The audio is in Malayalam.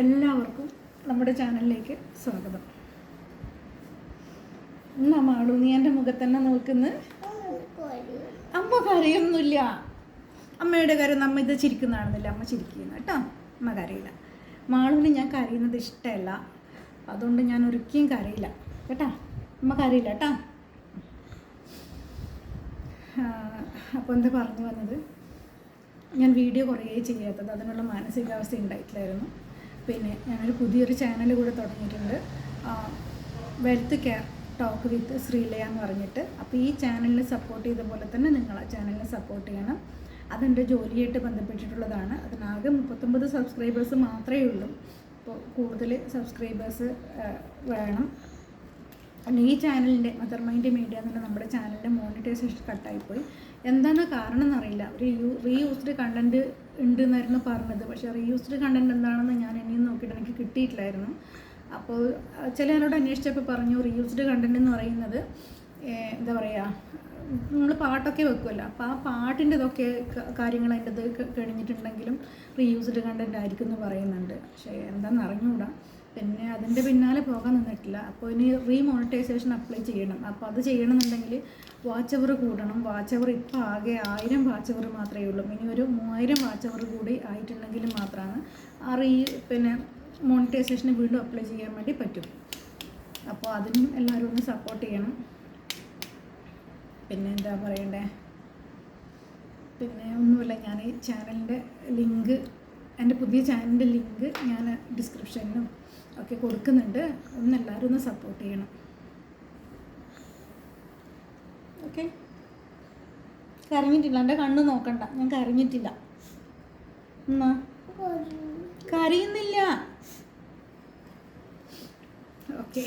എല്ലാവർക്കും നമ്മുടെ ചാനലിലേക്ക് സ്വാഗതം. എന്നാ മാളു നീ എന്റെ മുഖത്തന്നെ നോക്കുന്ന? അമ്മ കരയൊന്നുമില്ല. അമ്മയുടെ കാര്യം നമ്മ ഇത് ചിരിക്കുന്നതാണെന്നില്ല. അമ്മ ചിരിക്കുന്നു കേട്ടോ. അമ്മ കരയില്ല. മാളുവിന് ഞാൻ കരയുന്നത് ഇഷ്ടമല്ല. അതുകൊണ്ട് ഞാൻ ഒരിക്കലും കരയില്ല. കേട്ടാ? അമ്മ കരയില്ല കേട്ടാ? അപ്പോൾ എന്താ പറഞ്ഞു വന്നത്? ഞാൻ വീഡിയോ കുറേ ചെയ്യാത്തത്. അതിനുള്ള മാനസികാവസ്ഥ ഉണ്ടായിട്ടില്ലായിരുന്നു. പിന്നെ ഞാനൊരു പുതിയൊരു ചാനൽ കൂടെ തുടങ്ങിയിട്ടുണ്ട്. Wealth care talk with Sreelaya എന്ന് പറഞ്ഞിട്ട്. അപ്പോൾ ഈ ചാനലിനെ സപ്പോർട്ട് ചെയ്ത പോലെ തന്നെ നിങ്ങൾ ആ ചാനലിനെ സപ്പോർട്ട് ചെയ്യണം. അതെന്റെ ജോലിയായിട്ട് ബന്ധപ്പെട്ടിട്ടുള്ളതാണ്. അതിനാകെ മുപ്പത്തൊമ്പത് സബ്സ്ക്രൈബേഴ്സ് മാത്രമേ ഉള്ളൂ. അപ്പോൾ കൂടുതൽ സബ്സ്ക്രൈബേഴ്സ് വേണം. പിന്നെ ഈ ചാനലിന്റെ മദർ മൈൻഡ് മീഡിയ എന്നുള്ള നമ്മുടെ ചാനലിന്റെ മോണിറ്റൈസേഷൻ കട്ടായിപ്പോയി. എന്താണ് കാരണം എന്നറിയില്ല. ഒരു യൂ റീയൂസ്ഡ് കണ്ടന്റ് ഉണ്ട് എന്നായിരുന്നു പറഞ്ഞത്. പക്ഷേ റീയൂസ്ഡ് കണ്ടന്റ് എന്താണെന്ന് ഞാൻ ഇനിയും നോക്കിയിട്ട് എനിക്ക് കിട്ടിയിട്ടില്ലായിരുന്നു. അപ്പോൾ ചില ആരോട് അന്വേഷിച്ചപ്പോൾ പറഞ്ഞു റീയൂസ്ഡ് കണ്ടന്റ് എന്ന് പറയുന്നത് എന്താ പറയുക നമ്മൾ പാട്ടൊക്കെ വെക്കുമല്ലോ അപ്പോൾ ആ പാട്ടിന്റെ ഇതൊക്കെ കാര്യങ്ങൾ അതിന്റെ ഇത് കഴിഞ്ഞിട്ടുണ്ടെങ്കിലും റീയൂസ്ഡ് കണ്ടന്റ് ആയിരിക്കും എന്ന് പറയുന്നുണ്ട്. പക്ഷേ എന്താണെന്ന് അറിഞ്ഞുകൂടാ. പിന്നെ അതിന്റെ പിന്നാലെ പോകാൻ നിന്നിട്ടില്ല. അപ്പോൾ ഇനി റീമോണിറ്റൈസേഷൻ അപ്ലൈ ചെയ്യണം. അപ്പോൾ അത് ചെയ്യണമെന്നുണ്ടെങ്കിൽ വാച്ച് അവർ കൂടണം. വാച്ച് അവർ ഇപ്പോൾ ആകെ ആയിരം വാച്ച് അവർ മാത്രമേ ഉള്ളൂ. ഇനി ഒരു മൂവായിരം വാച്ച് അവർ കൂടി ആയിട്ടുണ്ടെങ്കിൽ മാത്രമാണ് ആ റീ പിന്നെ മോണിറ്റൈസേഷന് വീണ്ടും അപ്ലൈ ചെയ്യാൻ വേണ്ടി പറ്റും. അപ്പോൾ അതിനും എല്ലാവരും ഒന്ന് സപ്പോർട്ട് ചെയ്യണം. പിന്നെ എന്താ പറയണ്ടേ? പിന്നെ ഒന്നുമില്ല. ഞാൻ ഈ ചാനലിന്റെ ലിങ്ക് എന്റെ പുതിയ ചാനലിന്റെ ലിങ്ക് ഞാൻ ഡിസ്ക്രിപ്ഷനിലും ഒക്കെ കൊടുക്കുന്നുണ്ട്. ഒന്ന് എല്ലാവരും ഒന്ന് സപ്പോർട്ട് ചെയ്യണം. ഓക്കെ കരഞ്ഞിട്ടില്ല. എന്റെ കണ്ണ് നോക്കണ്ട. ഞാൻ കരഞ്ഞിട്ടില്ല. എന്നാ കരയുന്നില്ല. ഓക്കെ